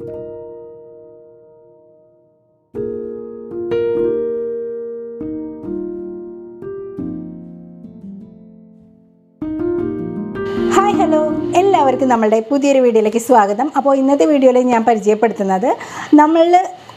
you എല്ലാവർക്കും നമ്മളുടെ പുതിയൊരു വീഡിയോയിലേക്ക് സ്വാഗതം. അപ്പോൾ ഇന്നത്തെ വീഡിയോയിൽ ഞാൻ പരിചയപ്പെടുത്തുന്നത് നമ്മൾ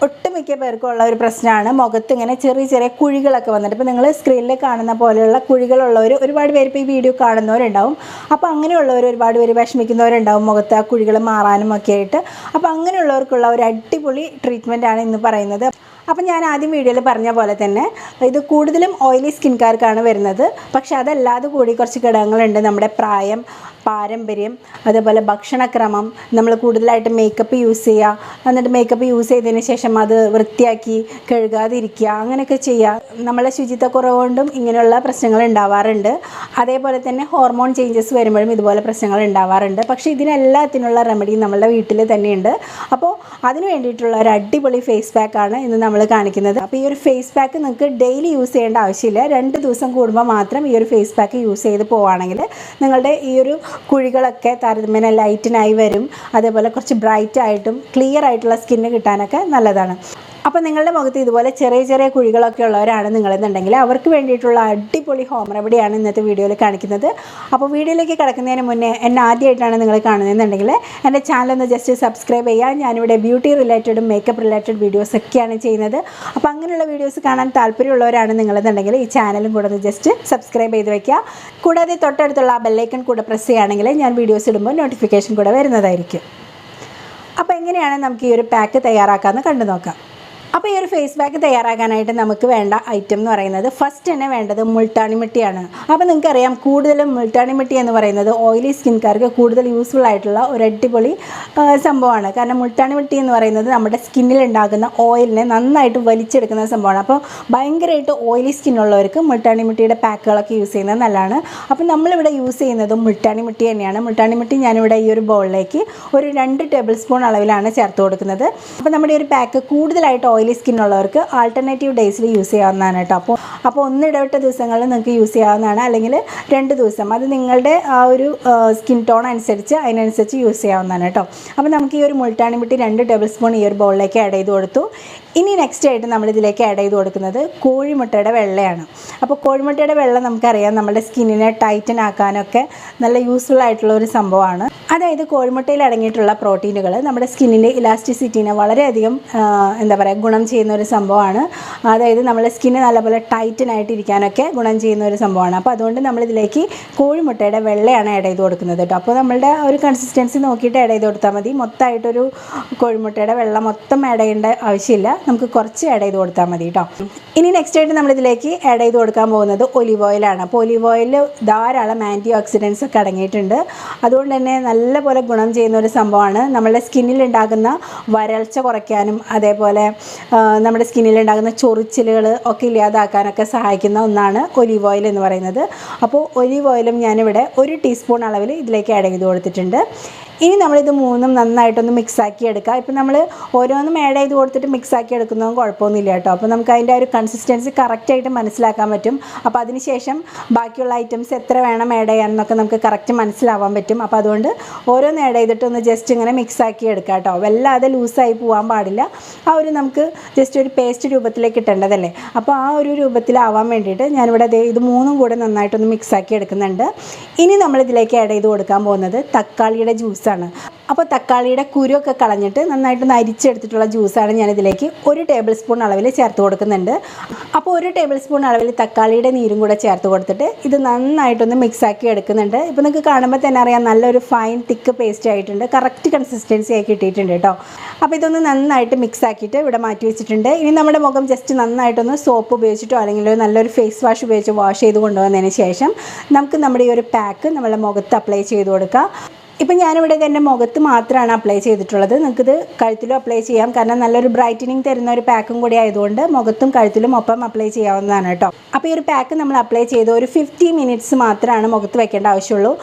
ഒട്ടുമിക്ക പേർക്കും ഉള്ള ഒരു പ്രശ്നമാണ്. മുഖത്ത് ഇങ്ങനെ ചെറിയ ചെറിയ കുഴികളൊക്കെ വന്നിട്ട്. ഇപ്പോൾ നിങ്ങൾ സ്ക്രീനിൽ കാണുന്ന പോലെയുള്ള കുഴികളുള്ളവർ ഒരുപാട് പേര് ഇപ്പോൾ ഈ വീഡിയോ കാണുന്നവരുണ്ടാവും. അപ്പോൾ അങ്ങനെയുള്ളവർ ഒരുപാട് പേര് വിഷമിക്കുന്നവരുണ്ടാവും മുഖത്ത് ആ കുഴികൾ മാറാനും ഒക്കെ ആയിട്ട്. അപ്പോൾ അങ്ങനെയുള്ളവർക്കുള്ള ഒരു അടിപൊളി ട്രീറ്റ്മെന്റാണ് ഇന്ന് പറയുന്നത്. അപ്പം ഞാൻ ആദ്യം വീഡിയോയിൽ പറഞ്ഞ പോലെ തന്നെ ഇത് കൂടുതലും ഓയിലി സ്കിൻകാർക്കാണ് വരുന്നത്. പക്ഷേ അതല്ലാതെ കൂടി കുറച്ച് ഘടകങ്ങളുണ്ട്. നമ്മുടെ പ്രായം പാരമ്പര്യം അതേപോലെ ഭക്ഷണക്രമം നമ്മൾ കൂടുതലായിട്ട് മേക്കപ്പ് യൂസ് ചെയ്യുക. എന്നിട്ട് മേക്കപ്പ് യൂസ് ചെയ്തതിന് ശേഷം അത് വൃത്തിയാക്കി കഴുകാതിരിക്കുക. അങ്ങനെയൊക്കെ ചെയ്യുക. നമ്മളെ ശുചിത്വക്കുറവ് കൊണ്ടും ഇങ്ങനെയുള്ള പ്രശ്നങ്ങൾ ഉണ്ടാവാറുണ്ട്. അതേപോലെ തന്നെ ഹോർമോൺ ചേഞ്ചസ് വരുമ്പോഴും ഇതുപോലെ പ്രശ്നങ്ങൾ ഉണ്ടാവാറുണ്ട്. പക്ഷേ ഇതിനെല്ലാത്തിനുള്ള റെമഡി നമ്മളുടെ വീട്ടിൽ തന്നെയുണ്ട്. അപ്പോൾ അതിന് വേണ്ടിയിട്ടുള്ള ഒരു അടിപൊളി ഫേസ് പാക്കാണ് ഇന്ന് നമ്മൾ കാണിക്കുന്നത്. അപ്പോൾ ഈ ഒരു ഫേസ് പാക്ക് നിങ്ങൾക്ക് ഡെയിലി യൂസ് ചെയ്യേണ്ട ആവശ്യമില്ല. രണ്ട് ദിവസം കൂടുമ്പോൾ മാത്രം ഈ ഒരു ഫേസ് പാക്ക് യൂസ് ചെയ്ത് പോവുകയാണെങ്കിൽ നിങ്ങളുടെ ഈ ഒരു കുഴികളൊക്കെ താരതമ്യേന ലൈറ്റിനായി വരും. അതേപോലെ കുറച്ച് ബ്രൈറ്റ് ആയിട്ടും ക്ലിയർ ആയിട്ടുള്ള സ്കിന്ന് കിട്ടാനൊക്കെ നല്ലതാണ്. അപ്പോൾ നിങ്ങളുടെ മുഖത്ത് ഇതുപോലെ ചെറിയ ചെറിയ കുഴികളൊക്കെ ഉള്ളവരാണ് നിങ്ങളെന്നുണ്ടെങ്കിൽ അവർക്ക് വേണ്ടിയിട്ടുള്ള അടിപൊളി ഹോം റെമഡിയാണ് ഇന്നത്തെ വീഡിയോയിൽ കാണിക്കുന്നത്. അപ്പോൾ വീഡിയോയിലേക്ക് കിടക്കുന്നതിന് മുന്നേ എന്നെ ആദ്യമായിട്ടാണ് നിങ്ങൾ കാണുന്നതെന്നുണ്ടെങ്കിൽ എന്റെ ചാനൽ ഒന്ന് ജസ്റ്റ് സബ്സ്ക്രൈബ് ചെയ്യുക. ഞാനിവിടെ ബ്യൂട്ടി റിലേറ്റഡും മേക്കപ്പ് റിലേറ്റഡ് വീഡിയോസ് ഒക്കെയാണ് ചെയ്യുന്നത്. അപ്പോൾ അങ്ങനെയുള്ള വീഡിയോസ് കാണാൻ താല്പര്യമുള്ളവരാണ് നിങ്ങളെന്നുണ്ടെങ്കിൽ ഈ ചാനലും കൂടെ ഒന്ന് ജസ്റ്റ് സബ്സ്ക്രൈബ് ചെയ്ത് വയ്ക്കുക കൂടാതെ തൊട്ടടുത്തുള്ള ആ ബെല്ലൈക്കൺ കൂടെ പ്രസ് ചെയ്യുകയാണെങ്കിൽ ഞാൻ വീഡിയോസ് ഇടുമ്പോൾ നോട്ടിഫിക്കേഷൻ കൂടെ വരുന്നതായിരിക്കും. അപ്പോൾ എങ്ങനെയാണ് നമുക്ക് ഈ ഒരു പാക്ക് തയ്യാറാക്കാമെന്ന് കണ്ടു നോക്കാം. അപ്പോൾ ഈ ഒരു ഫേസ് പാക്ക് തയ്യാറാക്കാനായിട്ട് നമുക്ക് വേണ്ട ഐറ്റം എന്ന് പറയുന്നത് ഫസ്റ്റ് തന്നെ വേണ്ടത് മുൾട്ടാണി മിട്ടിയാണ് അപ്പോൾ നിങ്ങൾക്കറിയാം കൂടുതലും മുൾട്ടാണി മിട്ടി എന്ന് പറയുന്നത് ഓയിലി സ്കിൻകാർക്ക് കൂടുതൽ യൂസ്ഫുൾ ആയിട്ടുള്ള ഒരു അടിപൊളി സംഭവമാണ്. കാരണം മുൾട്ടാണി മിട്ടി എന്ന് പറയുന്നത് നമ്മുടെ സ്കിന്നിൽ ഉണ്ടാകുന്ന ഓയിലിനെ നന്നായിട്ട് വലിച്ചെടുക്കുന്ന സംഭവമാണ്. അപ്പോൾ ഭയങ്കരമായിട്ട് ഓയിലി സ്കിന്നുള്ളവർക്ക് മുൾട്ടാണി മിട്ടിയുടെ പാക്കുകളൊക്കെ യൂസ് ചെയ്യുന്നത് നല്ലതാണ്. അപ്പോൾ നമ്മളിവിടെ യൂസ് ചെയ്യുന്നത് മുൾട്ടാണി മിട്ടി തന്നെയാണ്. മുൾട്ടാണി മിട്ടി ഞാനിവിടെ ഈ ഒരു ബൗളിലേക്ക് ഒരു രണ്ട് ടേബിൾ സ്പൂൺ അളവിലാണ് ചേർത്ത് കൊടുക്കുന്നത്. അപ്പോൾ നമ്മുടെ ഒരു പാക്ക് കൂടുതലായിട്ട് ഓയിലി സ്കിൻ ഉള്ളവർക്ക് ആൾട്ടർനേറ്റീവ് ഡേയ്സിൽ യൂസ് ചെയ്യാവുന്നതാണ് കേട്ടോ. അപ്പോൾ അപ്പോൾ ഒന്നിടവിട്ട ദിവസങ്ങളിൽ നിങ്ങൾക്ക് യൂസ് ചെയ്യാവുന്നതാണ്. അല്ലെങ്കിൽ രണ്ട് ദിവസം. അത് നിങ്ങളുടെ ആ ഒരു സ്കിൻ ടോൺ അനുസരിച്ച് അതിനനുസരിച്ച് യൂസ് ചെയ്യാവുന്നതാണ് കേട്ടോ. അപ്പോൾ നമുക്ക് ഈ ഒരു മുൾട്ടാണി മിട്ടി രണ്ട് ടേബിൾ സ്പൂൺ ഈ ഒരു ബൗളിലേക്ക് ആഡ് ചെയ്ത് കൊടുത്തു. ഇനി നെക്സ്റ്റ് ആയിട്ട് നമ്മൾ ഇതിലേക്ക് ആഡ് ചെയ്ത് കൊടുക്കുന്നത് കോഴിമുട്ടയുടെ വെള്ളയാണ്. അപ്പോൾ കോഴിമുട്ടയുടെ വെള്ളം നമുക്കറിയാം നമ്മുടെ സ്കിന്നിനെ ടൈറ്റൻ ആക്കാനൊക്കെ നല്ല യൂസ്ഫുൾ ആയിട്ടുള്ള ഒരു സംഭവമാണ്. അതായത് കോഴിമുട്ടയിൽ അടങ്ങിയിട്ടുള്ള പ്രോട്ടീനുകൾ നമ്മുടെ സ്കിന്നിന്റെ ഇലാസ്റ്റിസിറ്റിനെ വളരെയധികം എന്താ പറയുക ഗുണം ചെയ്യുന്ന ഒരു സംഭവമാണ്. അതായത് നമ്മുടെ സ്കിന്ന് നല്ലപോലെ ടൈറ്റൻ ആയിട്ട് ഇരിക്കാനൊക്കെ ഗുണം ചെയ്യുന്ന ഒരു സംഭവമാണ്. അപ്പോൾ അതുകൊണ്ട് നമ്മളിതിലേക്ക് കോഴിമുട്ടയുടെ വെള്ളയാണ് ആഡ് ചെയ്ത് കൊടുക്കുന്നത് കേട്ടോ അപ്പോൾ നമ്മളുടെ ഒരു കൺസിസ്റ്റൻസി നോക്കിയിട്ട് ആഡ് ചെയ്ത് കൊടുത്താൽ മതി. മൊത്തമായിട്ടൊരു കോഴിമുട്ടയുടെ വെള്ളം മൊത്തം ആഡ് ചെയ്യേണ്ട ആവശ്യമില്ല. നമുക്ക് കുറച്ച് ആഡ് ചെയ്ത് കൊടുത്താൽ മതി കേട്ടോ ഇനി നെക്സ്റ്റ് ആയിട്ട് നമ്മളിതിലേക്ക് ആഡ് ചെയ്ത് കൊടുക്കാൻ പോകുന്നത് ഒലിവ് ഓയിലാണ് അപ്പോൾ ഒലിവ് ഓയിലിൽ ധാരാളം ആന്റി ഓക്സിഡൻസ് ഒക്കെ അടങ്ങിയിട്ടുണ്ട്. അതുകൊണ്ട് തന്നെ നല്ലപോലെ ഗുണം ചെയ്യുന്ന ഒരു സംഭവമാണ്. നമ്മുടെ സ്കിന്നിൽ ഉണ്ടാകുന്ന വരൾച്ച കുറയ്ക്കാനും അതേപോലെ നമ്മുടെ സ്കിന്നിൽ ഉണ്ടാകുന്ന ചൊറിച്ചിലുകൾ ഒക്കെ ഇല്ലാതാക്കാനൊക്കെ സഹായിക്കുന്ന ഒന്നാണ് ഒലിവ് ഓയിൽ എന്ന് പറയുന്നത്. അപ്പോൾ ഒലിവ് ഓയിലും ഞാനിവിടെ ഒരു ടീസ്പൂൺ അളവിൽ ഇതിലേക്ക് ആഡ് ചെയ്ത് കൊടുത്തിട്ടുണ്ട്. ഇനി നമ്മളിത് മൂന്നും നന്നായിട്ടൊന്ന് മിക്സാക്കി എടുക്കുക ഇപ്പം നമ്മൾ ഓരോന്നും ആഡ് ചെയ്ത് കൊടുത്തിട്ട് മിക്സാക്കി എടുക്കുന്നതും കുഴപ്പമൊന്നുമില്ല കേട്ടോ. അപ്പോൾ നമുക്ക് അതിന്റെ ഒരു കൺസിസ്റ്റൻസി കറക്റ്റായിട്ട് മനസ്സിലാക്കാൻ പറ്റും. അപ്പോൾ അതിനുശേഷം ബാക്കിയുള്ള ഐറ്റംസ് എത്ര വേണം ആഡ് ചെയ്യാമെന്നൊക്കെ നമുക്ക് കറക്റ്റ് മനസ്സിലാവാൻ പറ്റും. അപ്പോൾ അതുകൊണ്ട് ഓരോന്ന് ആഡ് ചെയ്തിട്ട് ഒന്ന് ജസ്റ്റ് ഇങ്ങനെ മിക്സാക്കി എടുക്കുക കേട്ടോ. വല്ലാതെ ലൂസായി പോകാൻ പാടില്ല. ആ ഒരു നമുക്ക് ജസ്റ്റ് ഒരു പേസ്റ്റ് രൂപത്തിലേക്ക് ഇട്ടേണ്ടതല്ലേ? അപ്പോൾ ആ ഒരു രൂപത്തിലാവാൻ വേണ്ടിയിട്ട് ഞാനിവിടെ ഇത് മൂന്നും കൂടെ നന്നായിട്ടൊന്ന് മിക്സാക്കി എടുക്കുന്നുണ്ട്. ഇനി നമ്മളിതിലേക്ക് ആഡ് ചെയ്ത് കൊടുക്കാൻ പോകുന്നത് തക്കാളിയുടെ ജ്യൂസാണ് അപ്പോൾ തക്കാളിയുടെ കുരുവൊക്കെ കളഞ്ഞിട്ട് നന്നായിട്ട് നരിച്ചെടുത്തിട്ടുള്ള ജ്യൂസാണ് ഞാനിതിലേക്ക് ഒരു ടേബിൾ സ്പൂൺ അളവിൽ ചേർത്ത് കൊടുക്കുന്നുണ്ട്. അപ്പോൾ ഒരു ടേബിൾ സ്പൂൺ അളവിൽ തക്കാളിയുടെ നീരും കൂടെ ചേർത്ത് കൊടുത്തിട്ട് ഇത് നന്നായിട്ടൊന്ന് മിക്സാക്കി എടുക്കുന്നുണ്ട്. ഇപ്പോൾ നിങ്ങൾക്ക് കാണുമ്പോൾ തന്നെ അറിയാം നല്ലൊരു ഫൈൻ തിക്ക് പേസ്റ്റ് ആയിട്ടുണ്ട്. കറക്റ്റ് കൺസിസ്റ്റൻസി ആയി കിട്ടിയിട്ടുണ്ട് കേട്ടോ അപ്പോൾ ഇതൊന്ന് നന്നായിട്ട് മിക്സ് ആക്കിയിട്ട് ഇവിടെ മാറ്റി വെച്ചിട്ടുണ്ട്. ഇനി നമ്മുടെ മുഖം ജസ്റ്റ് നന്നായിട്ടൊന്ന് സോപ്പ് ഉപയോഗിച്ചിട്ടോ അല്ലെങ്കിൽ നല്ലൊരു ഫേസ് വാഷ് ഉപയോഗിച്ച് വാഷ് ചെയ്ത് കൊണ്ടുവന്നതിന് ശേഷം നമുക്ക് നമ്മുടെ ഈ ഒരു പാക്ക് നമ്മുടെ മുഖത്ത് അപ്ലൈ ചെയ്ത് കൊടുക്കാം. ഇപ്പം ഞാനിവിടെ എന്റെ മുഖത്ത് മാത്രമാണ് അപ്ലൈ ചെയ്തിട്ടുള്ളത്. നിങ്ങൾക്കിത് കഴുത്തിലും അപ്ലൈ ചെയ്യാം. കാരണം നല്ലൊരു ബ്രൈറ്റനിങ് തരുന്ന ഒരു പാക്കും കൂടി ആയതുകൊണ്ട് മുഖത്തും കഴുത്തിലും ഒപ്പം അപ്ലൈ ചെയ്യാവുന്നതാണ് കേട്ടോ. അപ്പോൾ ഈ ഒരു പാക്ക് നമ്മൾ അപ്ലൈ ചെയ്ത് ഒരു ഫിഫ്റ്റി മിനിറ്റ്സ് മാത്രമാണ് മുഖത്ത് വെക്കേണ്ട ആവശ്യമുള്ളൂ.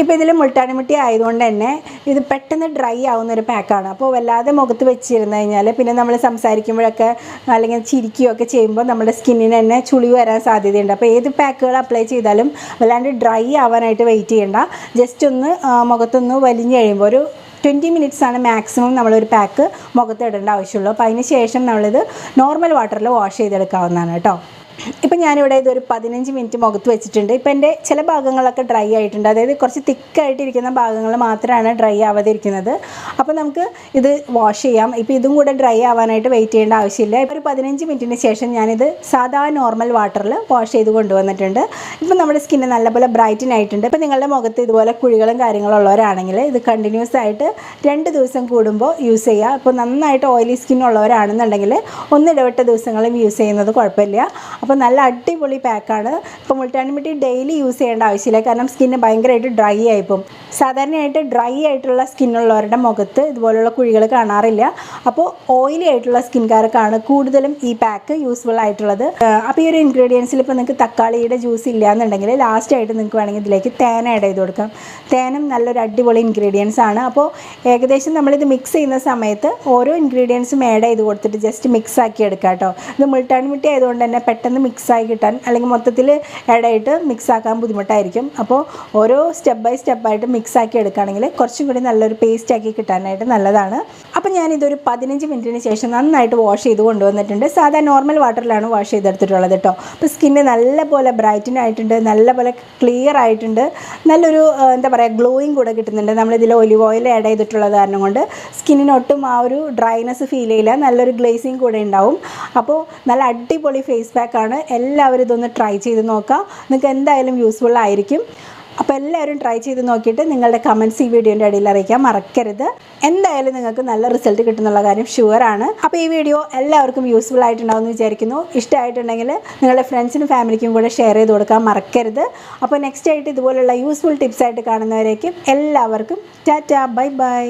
ഇപ്പോൾ ഇതിൽ മുട്ടാണിമുട്ടി ആയതുകൊണ്ട് തന്നെ ഇത് പെട്ടെന്ന് ഡ്രൈ ആവുന്ന ഒരു പാക്കാണ്. അപ്പോൾ വല്ലാതെ മുഖത്ത് വെച്ചിരുന്നു കഴിഞ്ഞാൽ പിന്നെ നമ്മൾ സംസാരിക്കുമ്പോഴൊക്കെ അല്ലെങ്കിൽ ചിരിക്കുകയൊക്കെ ചെയ്യുമ്പോൾ നമ്മുടെ സ്കിന്നിന് തന്നെ ചുളി വരാൻ സാധ്യതയുണ്ട്. അപ്പോൾ ഏത് പാക്കുകൾ അപ്ലൈ ചെയ്താലും വല്ലാണ്ട് ഡ്രൈ ആവാനായിട്ട് വെയിറ്റ് ചെയ്യണ്ട. ജസ്റ്റ് ഒന്ന് മുഖത്തൊന്ന് വലിഞ്ഞ് കഴിയുമ്പോൾ ഒരു ട്വന്റി മിനിറ്റ്സ് ആണ് മാക്സിമം നമ്മളൊരു പാക്ക് മുഖത്ത് ഇടേണ്ട ആവശ്യമുള്ളൂ. അപ്പോൾ അതിന് ശേഷം നമ്മളിത് നോർമൽ വാട്ടറിൽ വാഷ് ചെയ്തെടുക്കാവുന്നതാണ് കേട്ടോ. ഇപ്പം ഞാനിവിടെ ഇതൊരു പതിനഞ്ച് മിനിറ്റ് മുഖത്ത് വെച്ചിട്ടുണ്ട്. ഇപ്പം എന്റെ ചില ഭാഗങ്ങളൊക്കെ ഡ്രൈ ആയിട്ടുണ്ട്. അതായത് കുറച്ച് തിക്കായിട്ടിരിക്കുന്ന ഭാഗങ്ങൾ മാത്രമാണ് ഡ്രൈ ആവാതെ ഇരിക്കുന്നത് അപ്പോൾ നമുക്ക് ഇത് വാഷ് ചെയ്യാം. ഇപ്പോൾ ഇതും കൂടെ ഡ്രൈ ആവാനായിട്ട് വെയിറ്റ് ചെയ്യേണ്ട ആവശ്യമില്ല. ഇപ്പോൾ ഒരു പതിനഞ്ച് മിനിറ്റിന് ശേഷം ഞാനിത് സാധാ നോർമൽ വാട്ടറിൽ വാഷ് ചെയ്ത് കൊണ്ടുവന്നിട്ടുണ്ട്. ഇപ്പം നമ്മുടെ സ്കിന്ന് നല്ലപോലെ ബ്രൈറ്റൻ ആയിട്ടുണ്ട്. ഇപ്പം നിങ്ങളുടെ മുഖത്ത് ഇതുപോലെ കുഴികളും കാര്യങ്ങളും ഉള്ളവരാണെങ്കിൽ ഇത് കണ്ടിന്യൂസ് ആയിട്ട് രണ്ട് ദിവസം കൂടുമ്പോൾ യൂസ് ചെയ്യുക ഇപ്പോൾ നന്നായിട്ട് ഓയിലി സ്കിൻ ഉള്ളവരാണെന്നുണ്ടെങ്കിൽ ഒന്നിടവിട്ട ദിവസങ്ങളും യൂസ് ചെയ്യുന്നത് കുഴപ്പമില്ല. അപ്പോൾ നല്ല അടിപൊളി പാക്കാണ്. ഇപ്പോൾ മുൾട്ടാണിമിട്ടി ഡെയിലി യൂസ് ചെയ്യേണ്ട ആവശ്യമില്ല. കാരണം സ്കിന്ന് ഭയങ്കരമായിട്ട് ഡ്രൈ ആയിപ്പോവും. സാധാരണയായിട്ട് ഡ്രൈ ആയിട്ടുള്ള സ്കിന്നുള്ളവരുടെ മുഖത്ത് ഇതുപോലുള്ള കുഴികൾ കാണാറില്ല. അപ്പോൾ ഓയിലി ആയിട്ടുള്ള സ്കിൻകാർക്കാണ് കൂടുതലും ഈ പാക്ക് യൂസ്ഫുൾ ആയിട്ടുള്ളത്. അപ്പോൾ ഈ ഒരു ഇൻഗ്രീഡിയൻസിൽ ഇപ്പോൾ നിങ്ങൾക്ക് തക്കാളിയുടെ ജ്യൂസ് ഇല്ല എന്നുണ്ടെങ്കിൽ ലാസ്റ്റ് ആയിട്ട് നിങ്ങൾക്ക് വേണമെങ്കിൽ ഇതിലേക്ക് തേൻ ആഡ് ചെയ്ത് കൊടുക്കാം. തേനും നല്ലൊരു അടിപൊളി ഇൻഗ്രീഡിയൻസ് ആണ്. അപ്പോൾ ഏകദേശം നമ്മളിത് മിക്സ് ചെയ്യുന്ന സമയത്ത് ഓരോ ഇൻഗ്രീഡിയൻസും ആഡ് ചെയ്ത് കൊടുത്തിട്ട് ജസ്റ്റ് മിക്സ് ആക്കി എടുക്കാം കേട്ടോ. ഇത് മുൾട്ടാൻ മിട്ടി ആയതുകൊണ്ട് തന്നെ പെട്ടെന്ന് മിക്സ് ആയി കിട്ടാൻ അല്ലെങ്കിൽ മൊത്തത്തിൽ ഇടയിട്ട് ആയിട്ട് മിക്സ് ആക്കാൻ ബുദ്ധിമുട്ടായിരിക്കും. അപ്പോൾ ഓരോ സ്റ്റെപ്പ് ബൈ സ്റ്റെപ്പായിട്ട് മിക്സ് ആക്കി എടുക്കുകയാണെങ്കിൽ കുറച്ചും കൂടി നല്ലൊരു പേസ്റ്റ് ആക്കി കിട്ടാനായിട്ട് നല്ലതാണ്. അപ്പോൾ ഞാനിതൊരു പതിനഞ്ച് മിനിറ്റിന് ശേഷം നന്നായിട്ട് വാഷ് ചെയ്ത് കൊണ്ടുവന്നിട്ടുണ്ട്. സാധാ നോർമൽ വാട്ടറിലാണ് വാഷ് ചെയ്തെടുത്തിട്ടുള്ളത് കേട്ടോ അപ്പോൾ സ്കിന്ന് നല്ലപോലെ ബ്രൈറ്റൻ ആയിട്ടുണ്ട് നല്ലപോലെ ക്ലിയർ ആയിട്ടുണ്ട്. നല്ലൊരു എന്താ പറയുക ഗ്ലോയിങ് കൂടെ കിട്ടുന്നുണ്ട്. നമ്മളിതിൽ ഒലിവ് ഓയിൽ ആഡ് ചെയ്തിട്ടുള്ളത് കാരണം കൊണ്ട് സ്കിന്നിനൊട്ടും ആ ഒരു ഡ്രൈനെസ് ഫീൽ ചെയ്യില്ല. നല്ലൊരു ഗ്ലേസിങ് കൂടെ ഉണ്ടാവും. അപ്പോൾ നല്ല അടിപൊളി ഫേസ് പാക്കാണ് എല്ലാവരും ഇതൊന്ന് ട്രൈ ചെയ്ത് നോക്കാം. നിങ്ങൾക്ക് എന്തായാലും യൂസ്ഫുൾ ആയിരിക്കും. അപ്പോൾ എല്ലാവരും ട്രൈ ചെയ്ത് നോക്കിയിട്ട് നിങ്ങളുടെ കമന്റ്സ് ഈ വീഡിയോന്റെ ഇടയിൽ അറിയിക്കാൻ മറക്കരുത്. എന്തായാലും നിങ്ങൾക്ക് നല്ല റിസൾട്ട് കിട്ടുന്നുള്ള കാര്യം ഷുവറാണ് അപ്പോൾ ഈ വീഡിയോ എല്ലാവർക്കും യൂസ്ഫുൾ ആയിട്ടുണ്ടാവുമെന്ന് വിചാരിക്കുന്നു. ഇഷ്ടമായിട്ടുണ്ടെങ്കിൽ നിങ്ങളുടെ ഫ്രണ്ട്സിനും ഫാമിലിക്കും കൂടെ ഷെയർ ചെയ്ത് കൊടുക്കാൻ മറക്കരുത്. അപ്പോൾ നെക്സ്റ്റ് ആയിട്ട് ഇതുപോലുള്ള യൂസ്ഫുൾ ടിപ്സ് ആയിട്ട് കാണുന്നവരേക്കും എല്ലാവർക്കും ടാറ്റ ബൈ ബൈ